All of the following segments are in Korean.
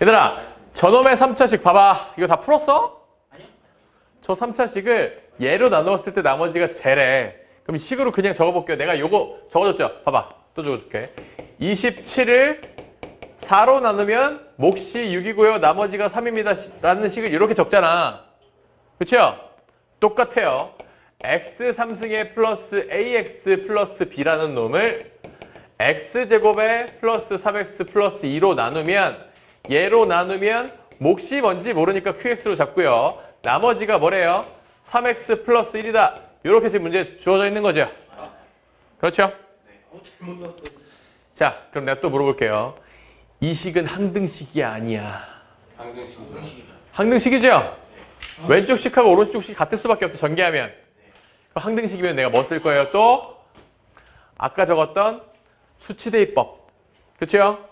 얘들아 저놈의 3차식 봐봐. 이거 다 풀었어? 저 3차식을 예로 나누었을 때 나머지가 제래 그럼 식으로 그냥 적어볼게요. 내가 요거 적어줬죠? 봐봐. 또 적어줄게. 27을 4로 나누면 몫이 6이고요. 나머지가 3입니다. 라는 식을 이렇게 적잖아. 그쵸? 똑같아요. X 3승에 플러스 ax 플러스 b라는 놈을 x제곱에 플러스 3x 플러스 2로 나누면 얘로 나누면 몫이 뭔지 모르니까 qx로 잡고요. 나머지가 뭐래요? 3x 플러스 1이다. 이렇게 지금 문제 주어져 있는 거죠. 그렇죠? 자, 그럼 내가 또 물어볼게요. 이 식은 항등식이 아니야. 항등식이죠? 왼쪽 식하고 오른쪽 식 같을 수밖에 없죠. 전개하면. 그럼 항등식이면 내가 뭐 쓸 거예요? 또 아까 적었던 수치대입법. 그렇죠?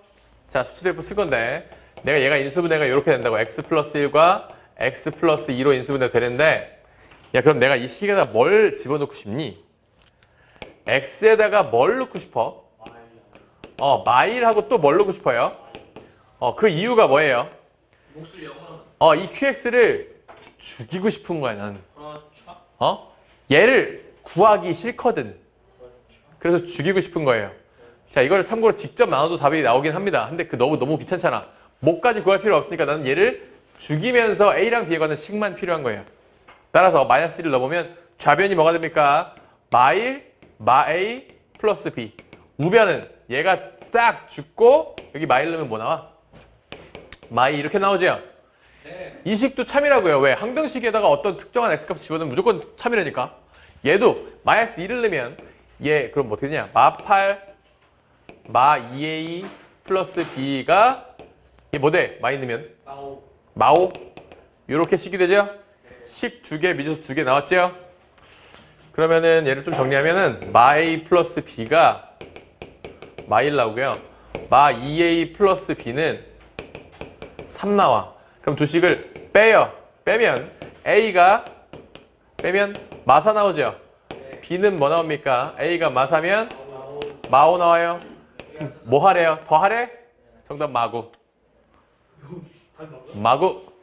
자, 수치대입법 쓸 건데 내가 얘가 인수분해가 이렇게 된다고 x 플러스 1과 x 플러스 2로 인수분해 되는데 야 그럼 내가 이 식에다 뭘 집어넣고 싶니? x에다가 뭘 넣고 싶어? 어, 마일하고 또 뭘 넣고 싶어요? 어, 그 이유가 뭐예요? 어, 이 qx를 죽이고 싶은 거야, 나는. 어? 얘를 구하기 싫거든. 그래서 죽이고 싶은 거예요. 자, 이걸 참고로 직접 나눠도 답이 나오긴 합니다. 근데 그 너무 너무 귀찮잖아. 목까지 구할 필요 없으니까 나는 얘를 죽이면서 a랑 b에 관한 식만 필요한 거예요. 따라서 마이너스 1을 넣어보면 좌변이 뭐가 됩니까? 마일, 마a 플러스 b. 우변은 얘가 싹 죽고 여기 마일 넣으면 뭐 나와? 마이 이렇게 나오죠? 이 식도 참이라고요. 왜? 항등식에다가 어떤 특정한 x값 집어넣으면 무조건 참이라니까. 얘도 마이너스 1을 넣으면 얘 그럼 뭐 어떻게 되냐? 마 8 마 2a 플러스 b가 얘뭐 돼? 마이 넣으면 마오 이렇게 식이 되죠? 식 두 개, 미지수 두 개 나왔죠? 그러면은 얘를 좀 정리하면은 마a 플러스 b가 마일 나오고요. 마 2a 플러스 b는 3 나와. 그럼 두 식을 빼요. 빼면 a가 빼면 마사 나오죠? b는 뭐 나옵니까? a가 마사면 마오 나와요. 뭐 하래요? 더 하래? 정답 마구. 마구.